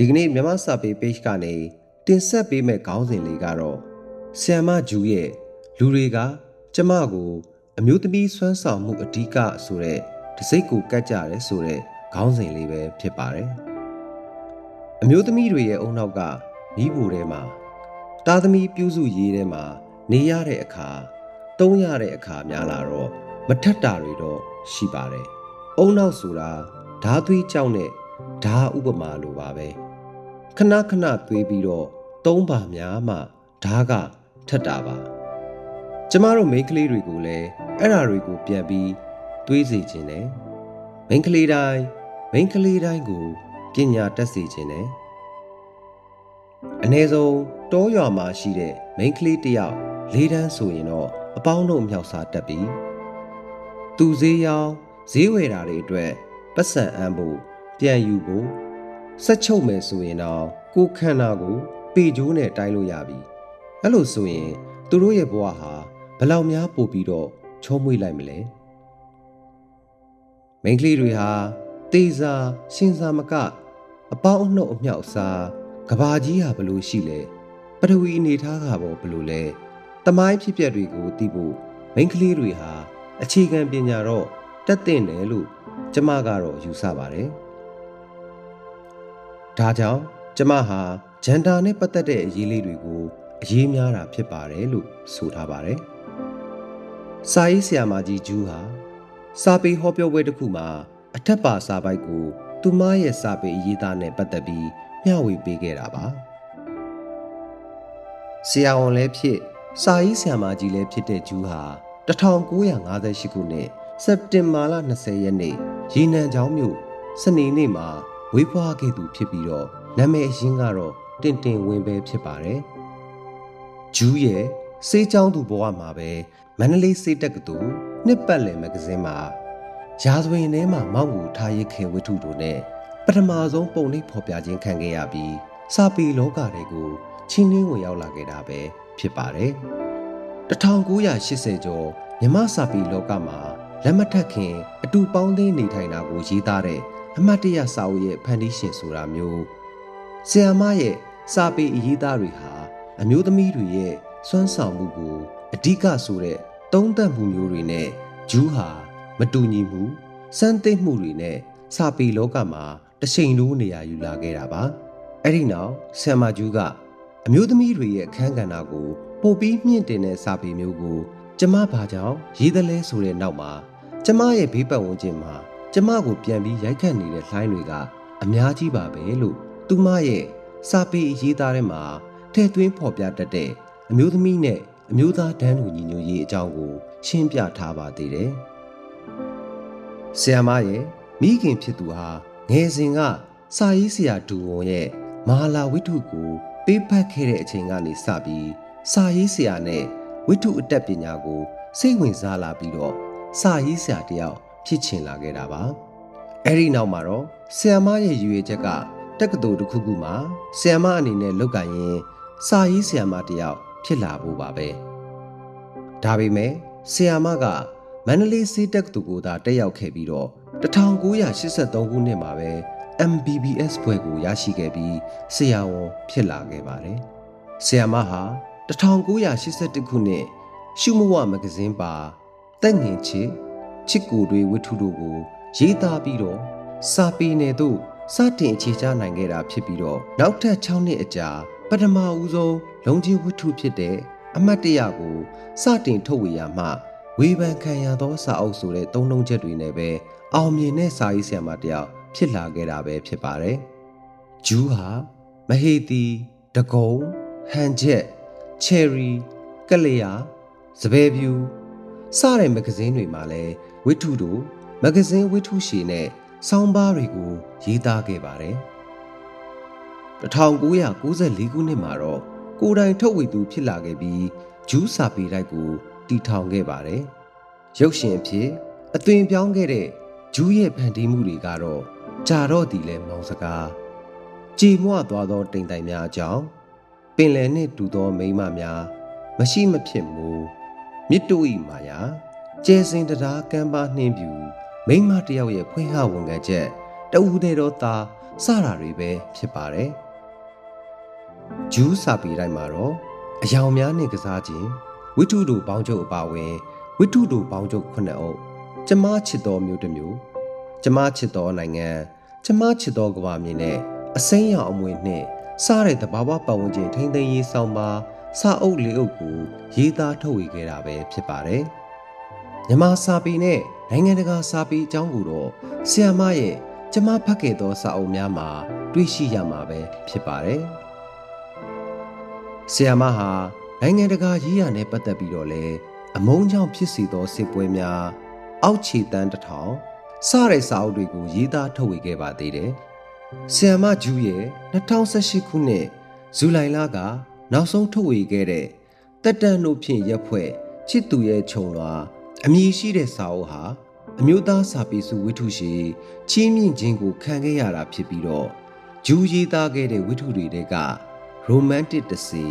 ဒီကနေ့မြန်မာစာပေ page ကနေတင်ဆက်ပေးမဲ့ခေါင်းစဉ်လေးကတော့ဆီယမဂျူးရဲ့လူတွေကကျမကိုအမျိုးသမီးဆွမ်းဆောင်မှုအဓိကဆိုတဲ့တစိ့ကိုကတ်ကြရဲဆိုတဲ့ခေါင်းစဉ်လေးပဲဖြစ်ပါတယ်အမျိုးသမီးတွေရဲ့အုံနောက်ကမိဖို့ထဲမှာတာသမီပြုစုရေးထဲမှာနေရတဲ့အခါတုံးရတဲ့အခါများလာတော့မထက်တာတွေတော့ရှိပါတယ်အုံနောက်ဆိုတာဓာသွေးကြောင့်နဲ့ဓာဥပမာလိုပါပဲ ခဏခဏသွေးပြီးတော့သုံးပါများမှဓာကထက်တာပါကျမတို့မိန်းကလေးတွေကိုလည်းအဲ့ဓာတွေကိုပြန်ပြီးတွေးစေခြင်းနဲ့မိန်းကလေးတိုင်းမိန်းကလေးတိုင်းကိုပညာတတ်စေခြင်းနဲ့အ ਨੇ ဆုံးတောရွာမှာရှိတဲ့မိန်းကလေးတစ်ယောက်လေးတန်းဆိုရင်တော့အပေါင်းတို့မြောက်စားတက်ပြီးသူဈေးရောင်းဈေးဝယ်တာတွေအတွက်ပတ်စံအမ်းဖို့ပြန်ယူဖို့ ဆက်ချုပ်မယ်ဆိုရင်တော့ကိုယ်ခန္ဓာကိုပေကျိုးနဲ့တိုင်းလို့ရပြီအဲ့လိုဆိုရင်သူတို့ရဲ့ဘဝဟာဘယ်လောက်များပို့ပြီးတော့ချောမွေ့လိုက်မလဲမိန်းကလေးတွေဟာတေးစာရှင်စာမကအပေါင်းအနှုတ်အမြောက်စားကဘာကြီးဟာဘလို့ရှိလဲပထဝီအနေထားကဘောဘလို့လဲတမိုင်းဖြစ်ပျက်တွေကိုသိဖို့မိန်းကလေးတွေဟာအခြေခံပညာတော့တက်တဲ့တယ်လို့ကျမကတော့ယူဆပါတယ် ဒါကြောင့်ကျမဟာဂျန်တာနဲ့ပတ်သက်တဲ့အရေးလေးတွေကိုအရေးများတာဖြစ်ပါတယ်လို့ဆိုထားပါတယ်စာရေးဆရာမကြီးဂျူးဟာစာပေဟောပြောပွဲတစ်ခုမှာအထက်ပါစာပိုက်ကို သူမရဲ့စာပေအရေးသားနဲ့ပတ်သက်ပြီးမျှဝေပေးခဲ့တာပါဆရာဝန်လည်းဖြစ်စာရေးဆရာမကြီးလည်းဖြစ်တဲ့ဂျူးဟာ1958ခုနှစ်စက်တင်ဘာလ20ရက်နေ့ရေနံချောင်းမြို့စနေနေ့မှာ ဝေးဖွားခဲ့သူဖြစ်ပြီးတော့နာမည်အရင်းကတော့တင်တင်ဝင်ပဲဖြစ်ပါတယ်ဂျူးရဲ့စေးချောင်းသူဘဝမှာပဲမန္တလေးစေးတက်ကတူနှစ်ပတ်လည်မဂ္ဂဇင်းမှာရာဇဝင်ထဲမှာမောက်ကိုထားရခင်ဝတ္ထုတို့နဲ့ပထမဆုံးပုံနှိပ်ဖော်ပြခြင်းခံခဲ့ရပြီးစာပေလောကတွေကိုချင်းနှင်းဝင်ရောက်လာခဲ့တာပဲဖြစ်ပါတယ်1980ကျော်မြမစာပေလောကမှာလက်မထက်ခင်အတူပေါင်းသိနေထိုင်တာကိုရေးသားတဲ့ အမတ်တရစာအုပ်ရဲ့ဖန်တီးရှင်ဆိုတာမျိုးဆရာမရဲ့စာပေအရေးသားတွေဟာအမျိုးသမီးတွေရဲ့စွမ်းဆောင်မှုကိုအဓိကဆိုတဲ့သုံးသပ်မှုမျိုးတွေနဲ့ဂျူးဟာမတူညီမှုစမ်းသစ်မှုတွေနဲ့စာပေလောကမှာတချိန်လုံးနေရာယူလာခဲ့တာပါအဲ့ဒီနောက်ဆမ်မာဂျူးကအမျိုးသမီးတွေရဲ့အခန်းကဏ္ဍကိုပို့ပြီးမြင့်တင်တဲ့စာပေမျိုးကို ကျမဘာကြောင့်ရေးသလဲဆိုတဲ့နောက်မှာကျမရဲ့ဘေးပတ်ဝန်းကျင်မှာ ကျမကိုပြန်ပြီးရိုက်ခတ်နေတဲ့လှိုင်းတွေကအများကြီးပါပဲလို့သူမရဲ့စာပေအရေးသားထဲမှာထည့်သွင်းဖော်ပြတတ်တဲ့အမျိုးသမီးနဲ့အမျိုးသားတန်းတူညီညွတ်ရေးအကြောင်းကို ရှင်းပြထားပါသေးတယ်။ဆီယမရဲ့မိခင်ဖြစ်သူဟာငယ်စဉ်ကစာရေးဆရာဒူဝန်ရဲ့မဟာလာဝိထုကိုပေးဖတ်ခဲ့တဲ့အချိန်ကနေစပြီးစာရေးဆရာနဲ့ဝိထုအတက်ပညာကိုစိတ်ဝင်စားလာပြီးတော့စာရေးဆရာတယောက် ဖြစ်ချင်လာခဲ့တာပါအဲ့ဒီနောက်မှာတော့ဆီယမရဲ့ရည်ရွယ်ချက်ကတက္ကသိုလ်တစ်ခုခုမှာဆီယမအနေနဲ့လောက်ကရင်စာရေးဆီယမတယောက်ဖြစ်လာဖို့ပါပဲဒါပေမဲ့ဆီယမကမန္တလေးစေးတက္ကသိုလ်ကိုသာတက်ရောက်ခဲ့ပြီးတော့1983ခုနှစ်မှာပဲ MBBS ဘွဲ့ကိုရရှိခဲ့ပြီးဆရာဝန်ဖြစ်လာခဲ့ပါတယ်ဆီယမဟာ1981ခုနှစ်ရှုမဝမဂ္ဂဇင်းပါတက်ငင်ချစ် ချစ်ကိုတွေဝတ္ထုတို့ကိုရေးသားပြီးတော့စာပေနယ်သို့စတင်အခြေချနိုင်ခဲ့တာဖြစ်ပြီးတော့နောက်ထပ်6နှစ်အကြာပထမဦးဆုံးလုံချင်းဝတ္ထုဖြစ်တဲ့အမတ်တရကိုစတင်ထုတ်ဝေရမှဝေဖန်ခံရသောစာအုပ်ဆိုတဲ့သုံးလုံးချက်တွေနဲ့ပဲအောင်မြင်တဲ့စာရေးဆရာမတယောက်ဖြစ်လာခဲ့တာပဲဖြစ်ပါတယ်။ဂျူးဟာမဟေတီဒဂုံဟန်ချက်ချယ်ရီကလျာစပယ်ဖြူစတဲ့မဂ္ဂဇင်းတွေမှာလည်း ဝိထုတို့မဂ္ဂဇင်းဝိထုရှည်နဲ့ဆောင်းပါးတွေကိုရေးသားခဲ့ပါတယ်1994ခုနှစ်မှာတော့ကိုယ်တိုင်ထုတ်ဝေသူဖြစ်လာခဲ့ပြီးဂျူးစာပေတိုက်ကိုတည်ထောင်ခဲ့ပါတယ်ရုပ်ရှင်အဖြစ်အသွင်ပြောင်းခဲ့တဲ့ဂျူးရဲ့ဖန်တီးမှုတွေကတော့ဂျာတော့ဒီလဲမောင်စကားကြည်မွသွားသောတိမ်တိုင်များအကြောင်းပင်လယ်နှင့်တူသောမိန်းမများမရှိမဖြစ်မူမြစ်တို့ဤမာယာ ကျဲစင်တရားကမ်းပါနှင်းပြူမိန်းမတယောက်ရဲ့ဖွင့်ဟဝန်ခံချက်တဦးသေးတော့သာစတာတွေပဲဖြစ်ပါတယ်ဂျူးစာပေတိုင်းမှာတော့အယောင်များနဲ့ကစားခြင်းဝိတုတို့ပေါင်းချုပ်အပါအဝင်ဝိတုတို့ပေါင်းချုပ်ခုနှစ်အုပ်ကျမချစ်တော်မျိုးတစ်မျိုးကျမချစ်တော်နိုင်ငံကျမချစ်တော်ကဘာမြေနဲ့အစိမ်းရောင်အမွေနှင့်စားတဲ့တဘာဝပတ်ဝန်းကျင်ထိမ့်သိမ်းရေးဆောင်ပါစာအုပ်လေးအုပ်ကိုရေးသားထုတ်ဝေခဲ့တာပဲဖြစ်ပါတယ် မြန်မာစာပေနဲ့နိုင်ငံတကာစာပေအကြောင်းကိုတော့ဆီယမရဲ့ကျမဖတ်ခဲ့သောစာအုပ်များမှာတွေ့ရှိရမှာပဲဖြစ်ပါတယ်ဆီယမဟာနိုင်ငံတကာရေးရာနဲ့ပတ်သက်ပြီးတော့လဲအမုန်းကြောင့်ဖြစ်စီသောစစ်ပွဲများအောက်ခြေတန်းတစ်ထောင်စတဲ့စာအုပ်တွေကိုရေးသားထုတ်ဝေခဲ့ပါသေးတယ်။ဆီယမဂျူးရဲ့2018ခုနှစ်ဇူလိုင်လကနောက်ဆုံးထုတ်ဝေခဲ့တဲ့တက်တန်တို့ဖြင့်ရက်ဖွဲ့ချစ်သူရဲ့ခြုံလွာ အမည်ရှိတဲ့စာအုပ်ဟာအမျိုးသားစာပေစုဝိထုရှိချီးမြှင့်ခြင်းကိုခံခဲ့ရတာဖြစ်ပြီးတော့ဂျူးရေးသားခဲ့တဲ့ဝိထုတွေတဲက romantic တစီ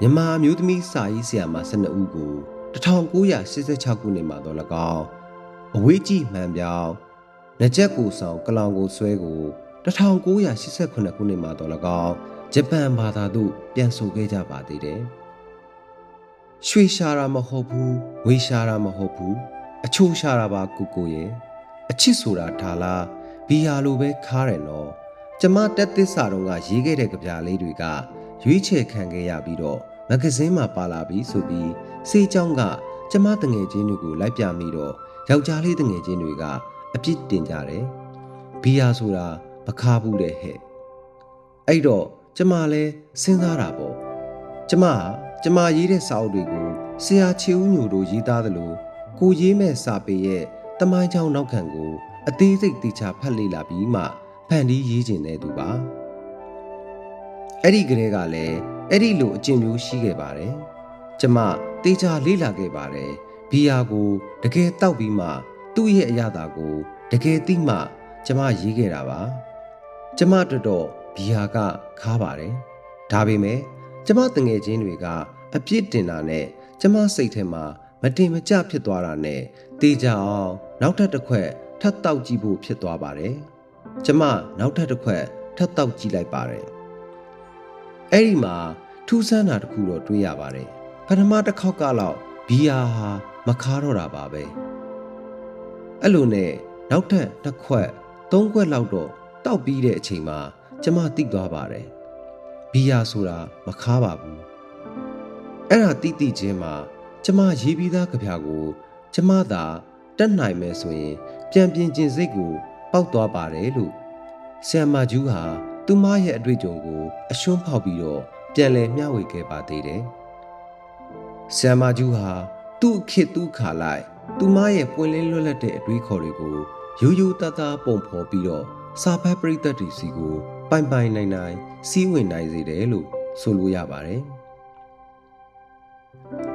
မြန်မာအမျိုးသမီးစာရေးဆရာမ12ဦးကို1986ခုနှစ်မှာတော့၎င်းအဝေးကြီးမှန်ပြောင်းငကြက်ကိုဆောင်ကလောင်ကိုဆွဲကို1988ခုနှစ်မှာတော့၎င်းဂျပန်ဘာသာသို့ပြန်ဆိုခဲ့ကြပါသေးတယ်။ ရွှေရှာတာမဟုတ်ဘူးငွေရှာတာမဟုတ်ဘူးအချိုးရှာတာပါကိုကိုရဲ့အချစ်ဆိုတာဒါလားဘီယာလိုပဲခါတယ်နော်ကျမတက်သစ္စာတော့ကရေးခဲ့တဲ့ကြပြလေးတွေကရွေးချယ်ခံခဲ့ရပြီးတော့မဂဇင်းမှာပါလာပြီးဆိုပြီးစေးချောင်းကကျမတငယ်ချင်းတွေကိုလိုက်ပြမိတော့ယောက်ျားလေးတငယ်ချင်းတွေကအပြစ်တင်ကြတယ်ဘီယာဆိုတာပခါဘူးတဲ့ဟဲ့အဲ့တော့ကျမလဲစဉ်းစားတာပေါ့ကျမဟာ ကျမရေးတဲ့စာအုပ်တွေကိုဆရာချေဦးညိုတို့ရေးသားသလိုကိုရေးမဲ့စာပေရဲ့တမိုင်းချောင်းနောက်ခံကိုအသေးစိတ်တေချာဖတ်လေ့လာပြီးမှဖန်တီးရေးကျင်တဲ့သူပါအဲ့ဒီကလေးကလည်းအဲ့ဒီလိုအကျင့်မျိုးရှိခဲ့ပါတယ်ကျမတေချာလေ့လာခဲ့ပါတယ်ဘီယာကိုတကယ်တောက်ပြီးမှသူ့ရဲ့အရာသာကိုတကယ်သိမှ ကျမရေးခဲ့တာပါ ကျမတော်တော်ဘီယာကခါပါတယ်ဒါပေမဲ့ ကျမတငယ်ချင်းတွေကအပြစ်တင်တာနဲ့ကျမစိတ်ထဲမှာမတင်မကျဖြစ်သွားတာနဲ့တေးကြအောင်နောက်ထပ်တစ်ခွက်ထပ်တောက်ကြည့်ဖို့ဖြစ်သွားပါတယ်။ကျမနောက်ထပ်တစ်ခွက်ထပ်တောက်ကြည့်လိုက်ပါတယ်။အဲ့ဒီမှာထူးဆန်းတာတစ်ခုတော့တွေ့ရပါတယ်။ပထမတစ်ခေါက်ကလောက်ဘီယာဟာမခါတော့တာပါပဲ။အဲ့လိုနဲ့နောက်ထပ်တစ်ခွက်သုံးခွက်လောက်တော့တောက်ပြီးတဲ့အချိန်မှာကျမသိသွားပါတယ်။ ဘီယာဆိုတာမခါပါဘူး။အဲ့ဒါတိတိချင်းမှာကျမရေးပြီးသားကြပြကို ကျမသာတက်နိုင်မယ်ဆိုရင် ပြန်ပြင်ကျင်စိတ်ကို ပောက်သွားပါတယ်လို့ဆမ်မာဂျူးဟာသူမရဲ့အတွေ့အကြုံကို အရှုံးဖောက်ပြီးတော့ပြန်လည်မျှဝေခဲ့ပါသေးတယ်ဆမ်မာဂျူးဟာသူ့ခေတ်သူ့ခါလိုက်သူမရဲ့ပွင့်လင်းလွတ်လပ်တဲ့အတွေးခေါ်တွေကိုရိုးရိုးသားသားပုံဖော်ပြီးတော့စာဖတ်ပရိသတ်တွေစီကို ပိုင်ပိုင်နိုင်နိုင်စီးဝင်နိုင်စေတယ်လို့ဆိုလိုရပါတယ်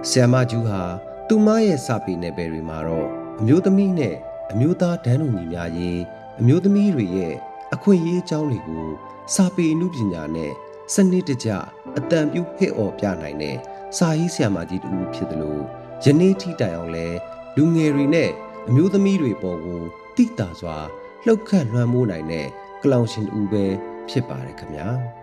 ဆီယမဂျူးဟာသူမရဲ့စာပေနယ်ပယ်တွေမှာတော့အမျိုးသမီးနဲ့အမျိုးသားဒန်းလူညီများရေးအမျိုးသမီးတွေရဲ့အခွင့်အရေးအကြောင်းတွေကိုစာပေအမှုပညာနဲ့စနစ်တကျအတန်ပြုဟစ်အော်ပြနိုင်တဲ့စာရေးဆရာမကြီးတူဖြစ်တယ်လို့ယနေ့ထိတိုင်အောင်လဲလူငယ်တွေနဲ့အမျိုးသမီးတွေပေါ်ကိုတိတာစွာလှုပ်ခတ်လွှမ်းမိုးနိုင်တဲ့ကလောင်ရှင်တူပဲ ဖြစ်ပါတယ်ခင်ဗျာ။